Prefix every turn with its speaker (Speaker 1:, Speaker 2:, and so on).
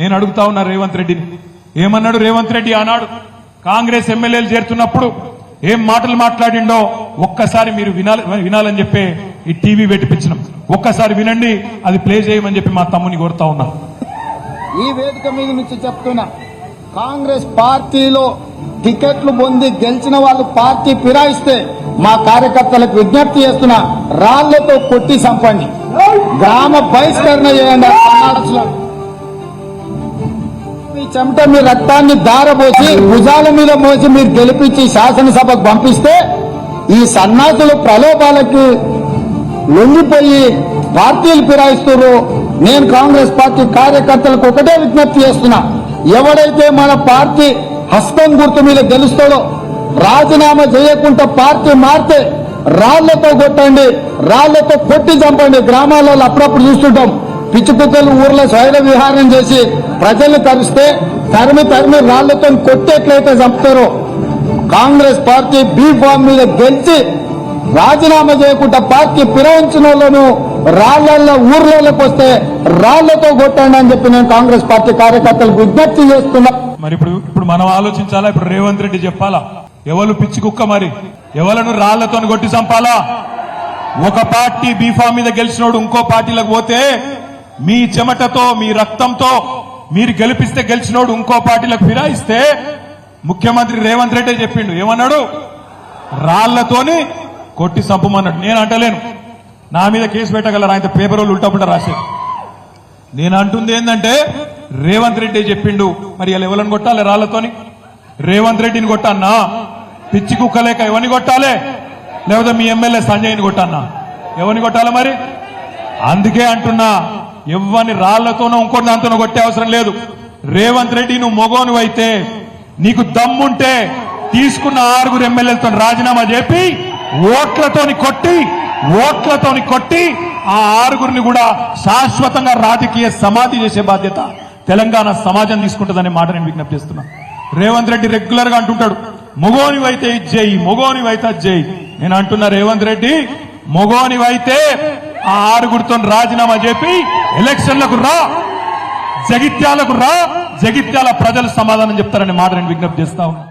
Speaker 1: నేను అడుగుతా ఉన్నా రేవంత్ రెడ్డిని. ఏమన్నాడు రేవంత్ రెడ్డి ఆనాడు? కాంగ్రెస్ ఎమ్మెల్యేలు చేరుతున్నప్పుడు ఏం మాటలు మాట్లాడిండో ఒక్కసారి మీరు వినాలి వినాలని చెప్పే ఈ టీవీ పెట్టిపించినాం ఒక్కసారి వినండి అది ప్లే చేయమని చెప్పి మా తమ్ముని కోరుతా ఉన్నా.
Speaker 2: ఈ వేదిక మీద నుంచి చెప్తున్నా కాంగ్రెస్ పార్టీలో టికెట్లు పొంది గెలిచిన వాళ్ళు పార్టీ ఫిరాయిస్తే మా కార్యకర్తలకు విజ్ఞప్తి చేస్తున్నా రాళ్ళతో కొట్టి సంపండి. గ్రామ బహిష్కరణ చేయండి మీ చెమట మీ రక్తాన్ని దారపోసి భుజాల మీద మోసి మీరు గెలిపించి శాసనసభకు పంపిస్తే ఈ సన్నాసులు ప్రలోభాలకు లొంగిపోయి పార్టీలు ఫిరాయిస్తున్నారు నేను కాంగ్రెస్ పార్టీ కార్యకర్తలకు ఒకటే విజ్ఞప్తి చేస్తున్నా. ఎవడైతే మన పార్టీ హస్తం గుర్తు మీద గెలుస్తాడో రాజీనామా చేయకుండా పార్టీ మారితే రాళ్ళతో కొట్టండి రాళ్ళతో కొట్టి చంపండి. గ్రామాలలో అప్పుడప్పుడు చూస్తుంటాం. పిచ్చి కుక్కలు ఊర్లో స్వైర విహారం చేసి ప్రజల్ని తరిస్తే తరిమి తరిమి రాళ్ళతో కొట్టేట్లయితే చంపుతారో. కాంగ్రెస్ పార్టీ బీ ఫామ్ మీద గెలిచి రాజీనామా చేయకుండా పార్టీ ఫిరాయించిన వాళ్ళను రాళ్ళల్లో ఊర్లలోకి వస్తే రాళ్ళతో కొట్టండి అని చెప్పి నేను కాంగ్రెస్ పార్టీ కార్యకర్తలకు విజ్ఞప్తి చేస్తున్నా.
Speaker 1: మరి ఇప్పుడు ఇప్పుడు మనం ఆలోచించాలా? ఇప్పుడు రేవంత్ రెడ్డి చెప్పాలా? ఎవరు పిచ్చి కుక్క మరి? ఎవలను రాళ్ళతో కొట్టి చంపాలా? ఒక పార్టీ బీఫామ్ మీద గెలిచినోడు ఇంకో పార్టీలకు పోతే మీ చెమటతో మీ రక్తంతో మీరు గెలిపిస్తే గెలిచినోడు ఇంకో పార్టీలకు ఫిరాయిస్తే ముఖ్యమంత్రి రేవంత్ రెడ్డి చెప్పిండు. ఏమన్నాడు? రాళ్ళతోని కొట్టి చంపమన్నాడు. నేను అంటలేను. నా మీద కేసు పెట్టగలరు? ఆయన పేపర్ వాళ్ళు ఉల్టాపుల్టా రాసేది నేను అంటుంది ఏంటంటే రేవంత్ రెడ్డి చెప్పిండు. మరి ఇలా ఎవరిని కొట్టాలి రాళ్ళతోని? రేవంత్ రెడ్డిని కొట్టన్నా పిచ్చి కుక్కలేక ఎవరిని కొట్టాలి? లేకపోతే మీ ఎమ్మెల్యే సంజయ్ని కొట్టన్నా ఎవరిని కొట్టాలి మరి? అందుకే అంటున్నా. ఎవరిని రాళ్ళతోనో ఇంకో దాంతోనో కొట్టే అవసరం లేదు. రేవంత్ రెడ్డి నువ్వు మొగోను అయితే నీకు దమ్ముంటే తీసుకున్న ఆరుగురు ఎమ్మెల్యేలతో రాజీనామా చెప్పి ఓట్లతోని కొట్టి ఓట్లతోని కొట్టి ఆ ఆరుగురిని కూడా శాశ్వతంగా రాజకీయ సమాధి చేసే బాధ్యత తెలంగాణ సమాజం తీసుకుంటుందనే మాట నేను విజ్ఞప్తి చేస్తున్నా. రేవంత్ రెడ్డి రెగ్యులర్గా అంటుంటాడు మొగోనివైతే ఇది మొగోనివైతే జై. నేను అంటున్నా రేవంత్ రెడ్డి మొగోనివైతే ఆ ఆరుగురితో రాజీనామా చెప్పి ఎలక్షన్లకు రా జగిత్యాలకు రా జగిత్యాల ప్రజలు సమాధానం చెప్తారనే మాట నేను విజ్ఞప్తి చేస్తా ఉన్నా.